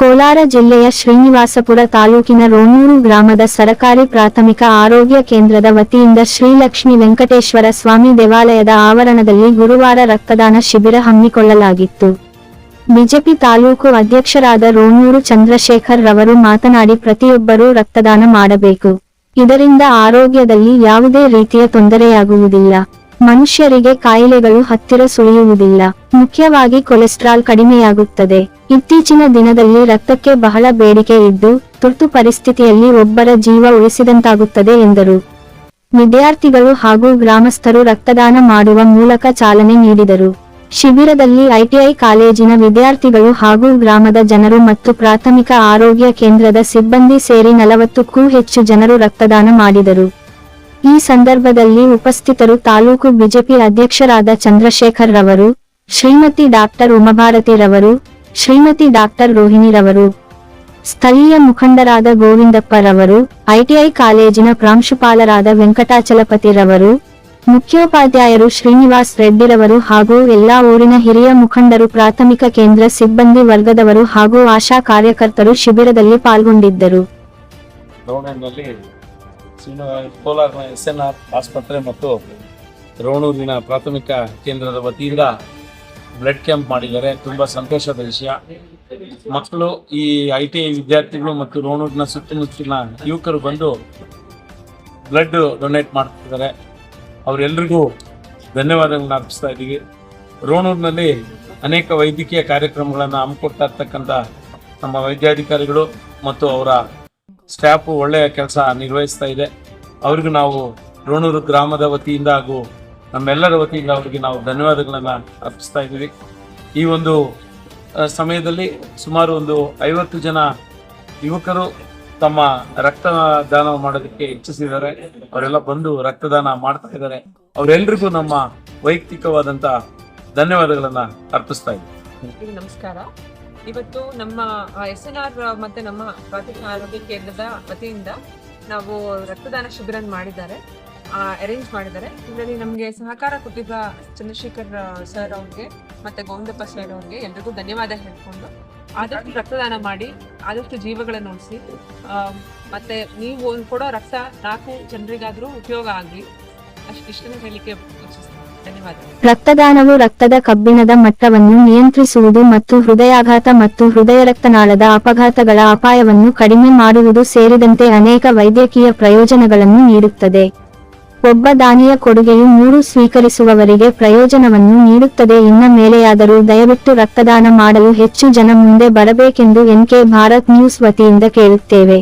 ಕೋಲಾರ ಜಿಲ್ಲೆಯ ಶ್ರೀನಿವಾಸಪುರ ತಾಲೂಕಿನ ರೋಣೂರು ಗ್ರಾಮದ ಸರಕಾರಿ ಪ್ರಾಥಮಿಕ ಆರೋಗ್ಯ ಕೇಂದ್ರದ ವತಿಯಿಂದ ಶ್ರೀಲಕ್ಷ್ಮಿ ವೆಂಕಟೇಶ್ವರ ಸ್ವಾಮಿ ದೇವಾಲಯದ ಆವರಣದಲ್ಲಿ ಗುರುವಾರ ರಕ್ತದಾನ ಶಿಬಿರ ಹಮ್ಮಿಕೊಳ್ಳಲಾಗಿತ್ತು. ಬಿಜೆಪಿ ತಾಲೂಕು ಅಧ್ಯಕ್ಷರಾದ ರೋಣೂರು ಚಂದ್ರಶೇಖರ್ ರವರು ಮಾತನಾಡಿ ಪ್ರತಿಯೊಬ್ಬರೂ ರಕ್ತದಾನ ಮಾಡಬೇಕು. ಇದರಿಂದ ಆರೋಗ್ಯದಲ್ಲಿ ಯಾವುದೇ ರೀತಿಯ ತೊಂದರೆಯಾಗುವುದಿಲ್ಲ. ಮನುಷ್ಯರಿಗೆ ಕಾಯಿಲೆಗಳು ಹತ್ತಿರ ಸುಳಿಯುವುದಿಲ್ಲ. ಮುಖ್ಯವಾಗಿ ಕೊಲೆಸ್ಟ್ರಾಲ್ ಕಡಿಮೆಯಾಗುತ್ತದೆ. ಇತ್ತೀಚಿನ ದಿನದಲ್ಲಿ ರಕ್ತಕ್ಕೆ ಬಹಳ ಬೇಡಿಕೆ ಇದ್ದು, ತುರ್ತು ಪರಿಸ್ಥಿತಿಯಲ್ಲಿ ಒಬ್ಬರ ಜೀವ ಉಳಿಸಿದಂತಾಗುತ್ತದೆ ಎಂದರು. ವಿದ್ಯಾರ್ಥಿಗಳು ಹಾಗೂ ಗ್ರಾಮಸ್ಥರು ರಕ್ತದಾನ ಮಾಡುವ ಮೂಲಕ ಚಾಲನೆ ನೀಡಿದರು. ಶಿಬಿರದಲ್ಲಿ ಐಟಿಐ ಕಾಲೇಜಿನ ವಿದ್ಯಾರ್ಥಿಗಳು ಹಾಗೂ ಗ್ರಾಮದ ಜನರು ಮತ್ತು ಪ್ರಾಥಮಿಕ ಆರೋಗ್ಯ ಕೇಂದ್ರದ ಸಿಬ್ಬಂದಿ ಸೇರಿ ನಲವತ್ತಕ್ಕೂ ಹೆಚ್ಚು ಜನರು ರಕ್ತದಾನ ಮಾಡಿದರು. ಈ ಸಂದರ್ಭದಲ್ಲಿ ಉಪಸ್ಥಿತರು ತಾಲೂಕು ಬಿಜೆಪಿ ಅಧ್ಯಕ್ಷರಾದ ಚಂದ್ರಶೇಖರ್ ರವರು, ಶ್ರೀಮತಿ ಡಾಕ್ಟರ್ ಉಮಾಭಾರತಿ ರವರು, ಶ್ರೀಮತಿ ಡಾಕ್ಟರ್ ರೋಹಿಣಿ ರವರು, ಸ್ಥಳೀಯ ಮುಖಂಡರಾದ ಗೋವಿಂದಪ್ಪ ರವರು, ಐಟಿಐ ಕಾಲೇಜಿನ ಪ್ರಾಂಶುಪಾಲರಾದ ವೆಂಕಟಾಚಲಪತಿ ರವರು, ಮುಖ್ಯೋಪಾಧ್ಯಾಯರು ಶ್ರೀನಿವಾಸ್ ರೆಡ್ಡಿರವರು ಹಾಗೂ ಎಲ್ಲಾ ಊರಿನ ಹಿರಿಯ ಮುಖಂಡರು, ಪ್ರಾಥಮಿಕ ಕೇಂದ್ರ ಸಿಬ್ಬಂದಿ ವರ್ಗದವರು ಹಾಗೂ ಆಶಾ ಕಾರ್ಯಕರ್ತರು ಶಿಬಿರದಲ್ಲಿ ಪಾಲ್ಗೊಂಡಿದ್ದರು. ಶ್ರೀನ ಕೋಲಾರನ ಎಸ್ ಎನ್ ಆರ್ ಆಸ್ಪತ್ರೆ ಮತ್ತು ರೋಣೂರಿನ ಪ್ರಾಥಮಿಕ ಕೇಂದ್ರದ ವತಿಯಿಂದ ಬ್ಲಡ್ ಕ್ಯಾಂಪ್ ಮಾಡಿದ್ದಾರೆ. ತುಂಬ ಸಂತೋಷದ ವಿಷಯ. ಮಕ್ಕಳು, ಈ ಐ ಟಿ ಐ ವಿದ್ಯಾರ್ಥಿಗಳು ಮತ್ತು ರೋಣೂರಿನ ಸುತ್ತಮುತ್ತಲಿನ ಯುವಕರು ಬಂದು ಬ್ಲಡ್ ಡೊನೇಟ್ ಮಾಡ್ತಿದ್ದಾರೆ. ಅವರೆಲ್ಲರಿಗೂ ಧನ್ಯವಾದಗಳನ್ನ ಅರ್ಪಿಸ್ತಾ ಇದ್ದೀವಿ. ರೋಣೂರಿನಲ್ಲಿ ಅನೇಕ ವೈದ್ಯಕೀಯ ಕಾರ್ಯಕ್ರಮಗಳನ್ನು ಹಮ್ಮಿಕೊಡ್ತಾ ಇರ್ತಕ್ಕಂಥ ನಮ್ಮ ವೈದ್ಯಾಧಿಕಾರಿಗಳು ಮತ್ತು ಅವರ ಸ್ಟಾಫು ಒಳ್ಳೆಯ ಕೆಲಸ ನಿರ್ವಹಿಸ್ತಾ ಇದೆ. ಅವ್ರಿಗೂ ನಾವು ರೋಣೂರು ಗ್ರಾಮದ ವತಿಯಿಂದ ಹಾಗೂ ನಮ್ಮೆಲ್ಲರ ವತಿಯಿಂದ ಅವರಿಗೆ ನಾವು ಧನ್ಯವಾದಗಳನ್ನು ಅರ್ಪಿಸ್ತಾ ಇದ್ದೀವಿ. ಈ ಒಂದು ಸಮಯದಲ್ಲಿ ಸುಮಾರು ಒಂದು ಐವತ್ತು ಜನ ಯುವಕರು ತಮ್ಮ ರಕ್ತದಾನ ಮಾಡೋದಕ್ಕೆ ಇಚ್ಛಿಸಿದ್ದಾರೆ. ಅವರೆಲ್ಲ ಬಂದು ರಕ್ತದಾನ ಮಾಡ್ತಾ ಇದ್ದಾರೆ. ಅವರೆಲ್ಲರಿಗೂ ನಮ್ಮ ವೈಯಕ್ತಿಕವಾದಂತ ಧನ್ಯವಾದಗಳನ್ನ ಅರ್ಪಿಸ್ತಾ ಇದ್ದೀವಿ. ನಮಸ್ಕಾರ. ಇವತ್ತು ನಮ್ಮ ಎಸ್ ಎನ್ ಆರ್ ಮತ್ತೆ ನಮ್ಮ ಪ್ರಾಥಮಿಕ ಆರೋಗ್ಯ ಕೇಂದ್ರದ ವತಿಯಿಂದ ನಾವು ರಕ್ತದಾನ ಶಿಬಿರ ಮಾಡಿದ್ದಾರೆ. ಅರೇಂಜ್ ಮಾಡಿದ್ದಾರೆ. ಇದರಲ್ಲಿ ನಮಗೆ ಸಹಕಾರ ಕೊಟ್ಟಿದ್ದ ಚಂದ್ರಶೇಖರ್ ಸರ್ ಅವ್ರಿಗೆ ಮತ್ತೆ ಗೋವಿಂದಪ್ಪ ಸರ್ ಅವ್ರಿಗೆ ಎಲ್ರಿಗೂ ಧನ್ಯವಾದ ಹೇಳ್ಕೊಂಡು ಆದಷ್ಟು ರಕ್ತದಾನ ಮಾಡಿ, ಆದಷ್ಟು ಜೀವಗಳನ್ನು ಉಳಿಸಿ ಮತ್ತೆ ನೀವು ಕೊಡೋ ರಕ್ತ ನಾಲ್ಕು ಜನರಿಗಾದ್ರೂ ಉಪಯೋಗ ಆಗಲಿ. ಅಷ್ಟಿಷ್ಟನ್ನು ಹೇಳಲಿಕ್ಕೆ ರಕ್ತದಾನವು ರಕ್ತದ ಕಬ್ಬಿಣದ ಮಟ್ಟವನ್ನು ನಿಯಂತ್ರಿಸುವುದು ಮತ್ತು ಹೃದಯಾಘಾತ ಮತ್ತು ಹೃದಯ ರಕ್ತನಾಳದ ಅಪಘಾತಗಳ ಅಪಾಯವನ್ನು ಕಡಿಮೆ ಮಾಡುವುದು ಸೇರಿದಂತೆ ಅನೇಕ ವೈದ್ಯಕೀಯ ಪ್ರಯೋಜನಗಳನ್ನು ನೀಡುತ್ತದೆ. ಒಬ್ಬ ದಾನಿಯ ಕೊಡುಗೆಯು ಮೂರು ಸ್ವೀಕರಿಸುವವರಿಗೆ ಪ್ರಯೋಜನವನ್ನು ನೀಡುತ್ತದೆ. ಇನ್ನ ಮೇಲೆಯಾದರೂ ದಯವಿಟ್ಟು ರಕ್ತದಾನ ಮಾಡಲು ಹೆಚ್ಚು ಜನ ಮುಂದೆ ಬರಬೇಕೆಂದು ಎನ್ಕೆ ಭಾರತ್ ನ್ಯೂಸ್ ವತಿಯಿಂದ ಕೇಳುತ್ತೇವೆ.